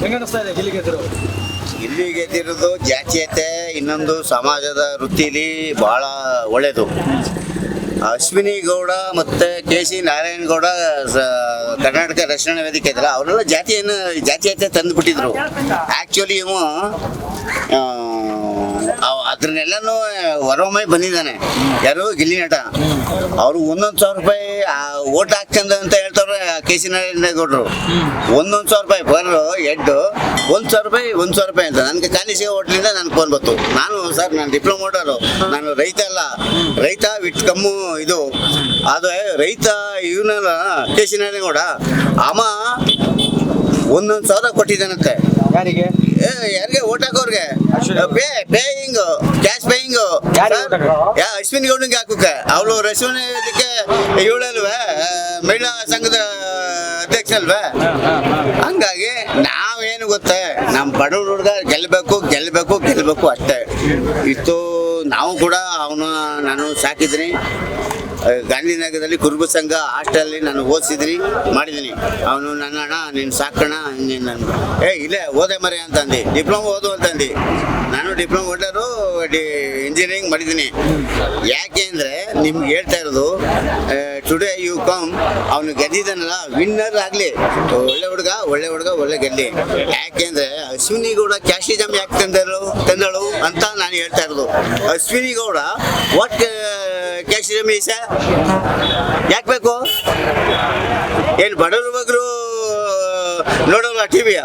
ಹೆಂಗ ಅನಿಸ್ತಾ ಇದೆ ಗಿಲ್ಲಿ ಗೆದ್ದರು ಇಲ್ಲಿ ಗೆದ್ದಿರೋದು ಜಾತೀಯತೆ ಇನ್ನೊಂದು ಸಮಾಜದ ವೃತ್ತಿಲಿ ಬಹಳ ಒಳ್ಳೆಯದು ಅಶ್ವಿನಿ ಗೌಡ ಮತ್ತು ಕೆ ಸಿ ನಾರಾಯಣ ಗೌಡ ಸ- ಕರ್ನಾಟಕ ರಕ್ಷಣಾ ವೇದಿಕೆ ಇದ್ರ ಅವರೆಲ್ಲ ಜಾತಿಯನ್ನು ಜಾತೀಯತೆ ತಂದುಬಿಟ್ಟಿದ್ರು. ಆ್ಯಕ್ಚುಲಿ ಇವ ಆ, ಹೊರಮೈ ಬಂದಿದ್ದಾನೆ. ಯಾರು? ಗಿಲ್ಲಿ ನಟ. ಅವರು ಒಂದೊಂದು ಸಾವಿರ ರೂಪಾಯಿ ಓಟ್ ಹಾಕ್ತಂದ ಅಂತ ಹೇಳ್ತಾರೆ ಕೆ ಸಿ ನಾರಾಯಣ ಗೌಡರು. ಒಂದೊಂದು ಸಾವಿರ ರೂಪಾಯಿ ಬರ್ ಎಡ್ಡು ಒಂದು ಸಾವಿರ ರೂಪಾಯಿ ಒಂದು ಸಾವಿರ ರೂಪಾಯಿ ಅಂತ. ನನಗೆ ಕಾಲೇಜ್ ಹೋಟ್ಲಿಂದ ನಾನು ಫೋನ್ ಬಂತು. ನಾನು ಸರ್ ನಾನು ಡಿಪ್ಲೊಮಾ ಮಾಡೋರು ನಾನು ರೈತ ಅಲ್ಲ. ರೈತ ವಿಟ್ ಕಮ್ಮು ಇದು. ಅದು ರೈತ ಇವನಲ್ಲ ಕೆ ಸಿ ನಾರಾಯಣಗೌಡ ಅಮ್ಮ ಒಂದೊಂದು ಸಾವಿರ ಕೊಟ್ಟಿದ್ದಾನಂತೆ. ಯಾರಿಗೆ? ಏ, ಯಾರಿಗೆ? ಓಟ್ ಹಾಕೋರ್ಗೆ. ಬೇ ಪೇ ಪೇಯಿಂಗ್ ಯಾ ಅಶ್ವಿನಿ ಗೌಡಂಗೆ ಹಾಕುಕ. ಅವಳು ರಶ್ವನಿ ಇದಕ್ಕೆ ಇವಳಲ್ವೇ? ಮಹಿಳಾ ಸಂಘದ ಅಧ್ಯಕ್ಷ ಅಲ್ವೇ ಹಂಗಾಗಿ ನಾವೇನು ಗೊತ್ತೇ ನಮ್ಮ ಬಡವ್ರ ಹುಡುಗ ಗೆಲ್ಲಬೇಕು ಗೆಲ್ಲಬೇಕು ಗೆಲ್ಲಬೇಕು ಅಷ್ಟೇ. ಇತ್ತು ನಾವು ಕೂಡ ಅವನು ನಾನು ಸಾಕಿದ್ದೀನಿ ಆ, ಗಾಂಧಿನಗರದಲ್ಲಿ ಕುರುಬ ಸಂಘ ಹಾಸ್ಟೆಲಲ್ಲಿ ನಾನು ಓದಿಸಿದ್ರಿ, ಮಾಡಿದ್ದೀನಿ. ಅವನು ನನ್ನ ಅಣ್ಣ ನೀನು ಸಾಕಣ ನೀನು ನಾನು ಏ, ಇಲ್ಲೇ ಓದೆ ಮರೆ ಅಂತಂದು. ಡಿಪ್ಲೊಮಾ ಓದು ಅಂತಂದು. ನಾನು ಡಿಪ್ಲೊಮಾ ಓಡರು ಡಿ ಇಂಜಿನಿಯರಿಂಗ್ ಮಾಡಿದ್ದೀನಿ. ಯಾಕೆ ಅಂದರೆ ನಿಮ್ಗೆ ಹೇಳ್ತಾ ಇರೋದು ಟುಡೇ ಯು ಕಮ್ ಅವನು ಗೆದ್ದಿದ್ದಾನಲ್ಲ ವಿನ್ನರ್ ಆಗಲಿ. ಒಳ್ಳೆ ಹುಡುಗ ಒಳ್ಳೆ ಹುಡುಗ, ಒಳ್ಳೆ ಗೆಲ್ಲಿ ಯಾಕೆಂದ್ರೆ ಅಶ್ವಿನಿ ಗೌಡ ಕ್ಯಾಶಿಜಮ್ ಯಾಕೆ ತಂದರು ತಂದಳು ಅಂತ ನಾನು ಹೇಳ್ತಾ ಇರೋದು. ಅಶ್ವಿನಿ ಗೌಡ ವಾಟ್ ಕ್ಯಾಶಿಜಮ್ ಮೀಸ ಯಾಕೆ ಬೇಕು? ಏನು ಬಡವರು ಬಗ್ರು ನೋಡೋಲ್ಲ ಟಿವಿಯ?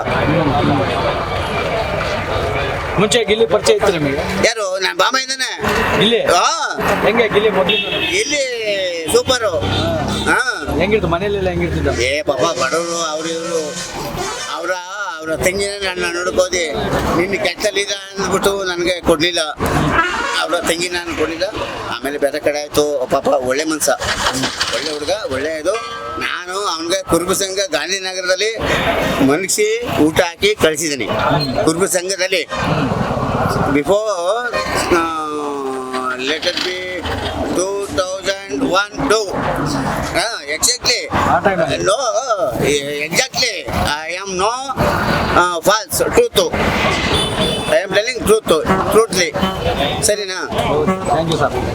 ಮುಂಚೆ ಗಿಲ್ಲಿ ಪರಿಚಯ ಇತ್ತು ನಿಮಗೆ. ಯಾರು? ನಾನು ಬಾಮ ಇದ್ದಾನೆ ಗಿಲ್ಲಿ ಹಾ ಹೆಂಗೆ ಗಿಲ್ಲಿ ಮೊದಲಿಂದ ಇಲ್ಲಿ ಸೂಪರು. ಹಾ ಹೆಂಗಿರ್ತು? ಮನೇಲೆಲ್ಲ ಹೆಂಗಿರ್ತಿದ್ದ? ಏ ಪಾಪ ಬಡವರು ಅವ್ರು ಇವರು ಅವರ ಅವರ ತಂಗಿನ ನನ್ನ ನೋಡ್ಬೋದಿ. ನಿನ್ನ ಕೆಟ್ಟಲ್ಲಿದ ಅಂದ್ಬಿಟ್ಟು ನನಗೆ ಕೊಡಲಿಲ್ಲ. ಅವರ ತಂಗಿ ನಾನು ಕೊಡಲಿಲ್ಲ. ಆಮೇಲೆ ಬೇರೆ ಕಡೆ ಆಯಿತು. ಪಾಪ, ಒಳ್ಳೆ ಮನ್ಸ. ಒಳ್ಳೆ ಹುಡುಗ, ಒಳ್ಳೆಯದು. ನಾನು ಅವನಿಗೆ ಕುರುಬ ಸಂಘ ಗಾಂಧಿನಗರದಲ್ಲಿ ಮನಸಿ ಊಟ ಹಾಕಿ ಕಳಿಸಿದ್ದೀನಿ. ಕುರುಬ ಸಂಘದಲ್ಲಿ. Before letter B one two exactly ಆ ಟೈಮಲ್ಲಿ No, exactly. I am no uh, false, truth. I am telling truth, truthfully. ಸರಿನಾ ಥ್ಯಾಂಕ್ ಯು ಸರ್